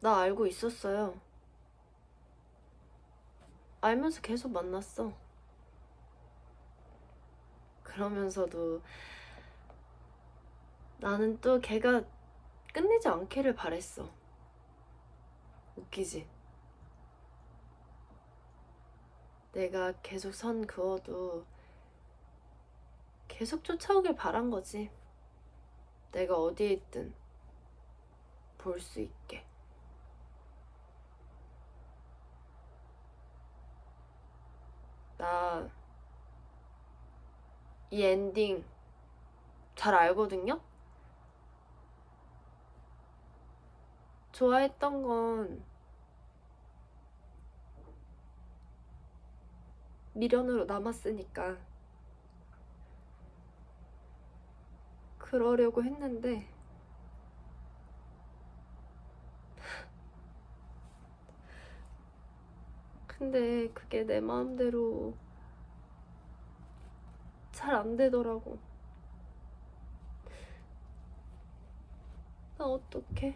나 알고 있었어요. 알면서 계속 만났어. 그러면서도 나는 또 걔가 끝내지 않기를 바랬어. 웃기지? 내가 계속 선 그어도 계속 쫓아오길 바란 거지. 내가 어디에 있든 볼 수 있게. 나 이 엔딩 잘 알거든요? 좋아했던 건 미련으로 남았으니까 그러려고 했는데 근데 그게 내 마음대로 잘 안 되더라고. 나 어떡해.